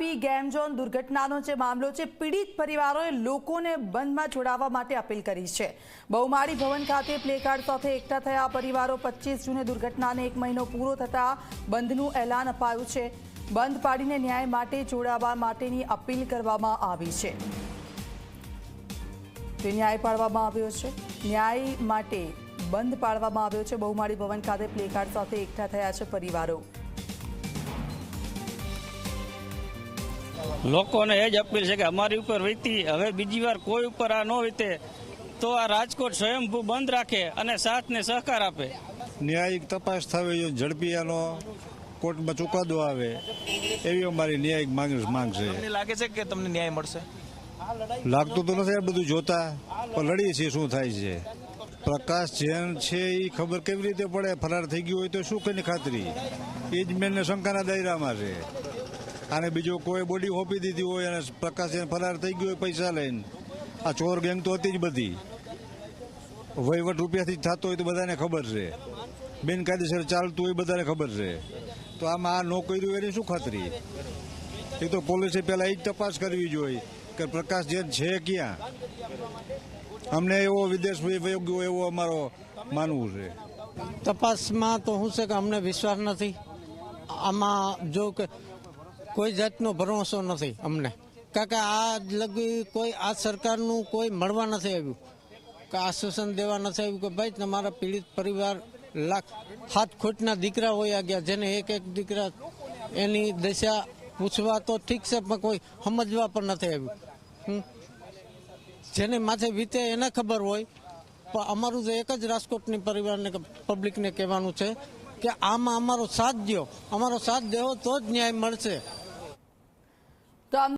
Tapi game zone દુર્ઘટનાનો જે મામલો છે, પીડિત પરિવારોએ લોકોને બંધમાં જોડાવા માટે અપીલ કરી છે. બહુમાળી ભવન ખાતે પ્લેકાર્ડ સાથે એકઠા થયા પરિવારો પચીસ જૂને દુર્ઘટનાને એક મહિનો પૂરો થતાં બંધનું એલાન અપાયું છે. બંધ પાડીને ન્યાય માટે જોડાવા માટેની અપીલ કરવામાં આવી છે. તે ન્યાય પાડવામાં આવ્યો છે. ન્યાય માટે બંધ પાડવામાં આવ્યો છે. બહુમાળી ભવન ખાતે પ્લેકાર્ડ સાથે એકઠા થયા છે પરિવારો. લોકોને એ જ અપીલ છે કે અમારી ઉપર વીતી હવે બીજી વાર કોઈ ઉપર આ ન વીતે તો આ રાજકોટ સ્વયંભૂ બંધ રાખે અને સાથને સહકાર આપે. ન્યાયિક તપાસ થવી જોઈએ ઝડપી આનો કોર્ટમાં ચુકાદો આવે એવી અમારી ન્યાયિક માંગ માંગ છે. લાગે છે કે તમને ન્યાય મળશે? લાગતું તો નથી આ બધું જોતા પણ લડીએ છીએ શું થાય છે. પ્રકાશ જૈન છે એ ખબર કેવી રીતે પડે? ફરાર થઈ ગયું હોય તો શું કઈ ખાતરી? એ જ મેનને શંકાના દાયરામાં છે. અને બીજો કોઈ બોડી હોપી દીધી હોય અને પ્રકાશ જૈન ફરાર થઈ ગયો હોય પૈસા લઈને. આ ચોર ગેંગ તો હતી જ બધી. વહીવટ રૂપિયાથી જ થતો હોય તો બધાને ખબર છે. બિનકાયદેસર ચાલતું હોય બધાને ખબર છે. તો આમાં આ ન કર્યું એની શું ખાતરી? એ તો પોલીસે પહેલાં એ જ તપાસ કરવી જોઈએ કે પ્રકાશ જેન છે ક્યાં? અમને એવો વિદેશ વયો ગયો એવો અમારો માનવું છે. તપાસમાં તો શું છે કે અમને વિશ્વાસ નથી. આમાં જો કે કોઈ જાતનો ભરોસો નથી અમને. કારણ કે આ લગી કોઈ, આ સરકારનું કોઈ મળવા નથી આવ્યું. કે આશ્વાસન દેવા નથી આવ્યું કે ભાઈ, તમારા પીડિત પરિવાર લાખ, હાથ ખોટના દીકરા હોયા ગયા, જેને એક એક દીકરા એની દશા પૂછવા તો ઠીક છે, પણ કોઈ સમજવા પણ નથી આવ્યું. જેને માથે વીતે એને ખબર હોય. પણ અમારું તો એક જ રાજકોટની પરિવારને પબ્લિકને કહેવાનું છે કે આમાં અમારો સાથ દ્યો. અમારો સાથ દેવો તો જ ન્યાય મળશે.